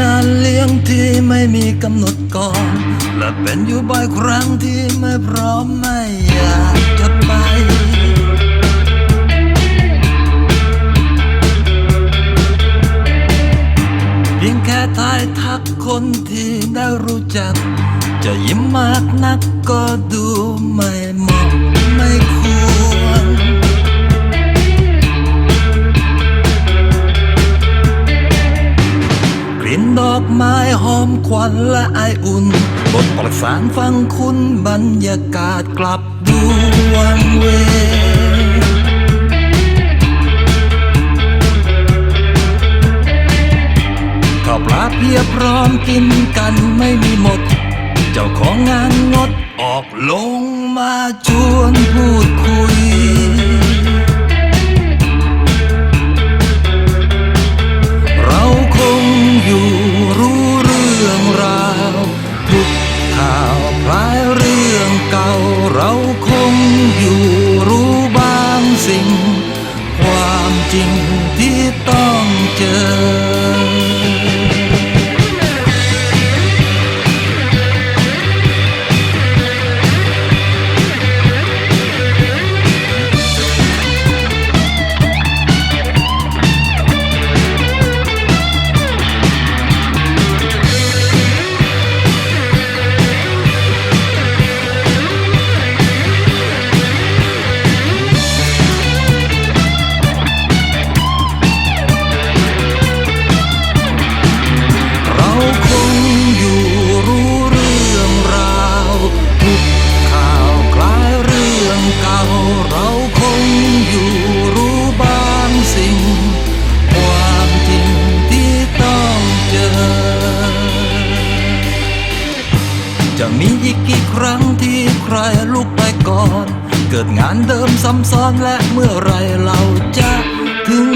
งานเลี้ยงที่ไม่มีกำหนดก่อนและเป็นอยู่บ่อยครั้งที่ไม่พร้อมไม่อยากจะไปเพียงแค่ทายทักคนที่ได้รู้จัก จะยิ้มมากนักก็ดูไม่เหมาะ ม้หอมควันและไออุ่น บทประสานฟังคุณบรรยากาศกลับดูวังเวข้าวปลาเพียบพร้อมกินกันไม่มีหมด เจ้าของงานงดออกลงมาชวนพูดคุย ค จะมีอีกกี่ครั้งที่ใครลุกไปก่อน เกิดงานเดิมซ้ำซ้อนและเมื่อไรเราจะถึง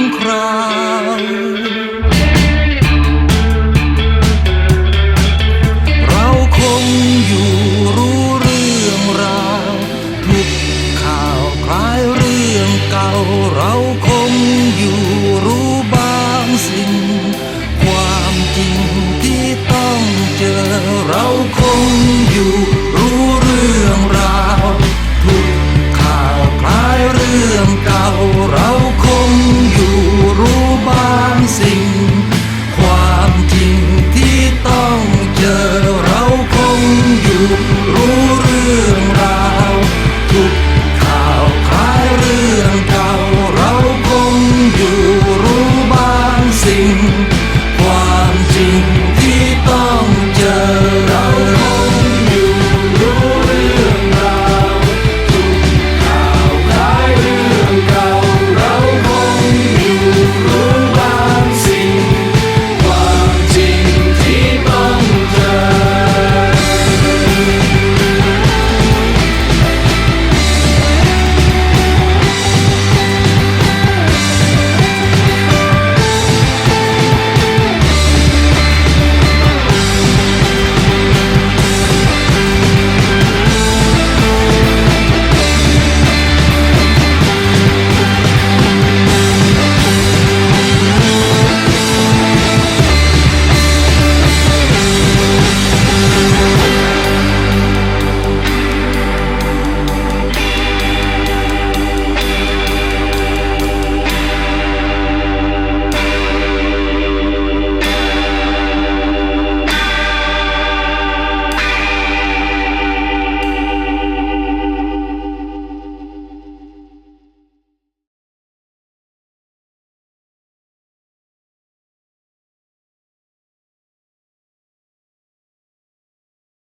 เราคงอยู่